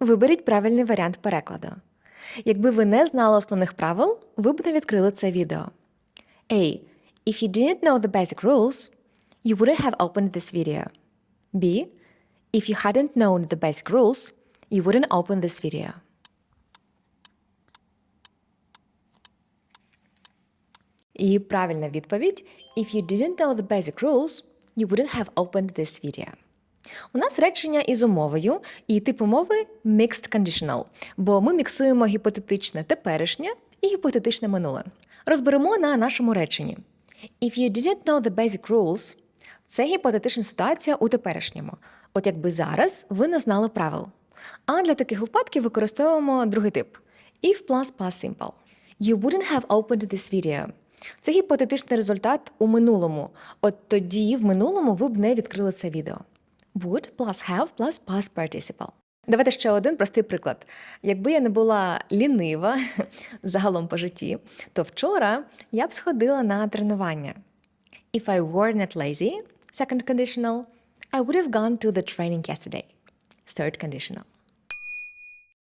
Виберіть правильний варіант перекладу. Якби ви не знали основних правил, ви б не відкрили це відео. A. If you didn't know the basic rules, you wouldn't have opened this video. B. If you hadn't known the basic rules, you wouldn't open this video. І правильна відповідь If you didn't know the basic rules, you wouldn't have opened this video. У нас речення із умовою, і тип умови mixed conditional, бо ми міксуємо гіпотетичне теперішнє і гіпотетичне минуле. Розберемо на нашому реченні. If you didn't know the basic rules, це гіпотетична ситуація у теперішньому. От якби зараз ви не знали правил. А для таких випадків використовуємо другий тип if plus past simple. You wouldn't have opened this video. Це гіпотетичний результат у минулому. От тоді в минулому ви б не відкрили це відео. Would plus have plus past participle. Давайте ще один простий приклад. Якби я не була лінива загалом по житті, то вчора я б сходила на тренування. If I were not lazy, second conditional, I would have gone to the training yesterday. Third conditional.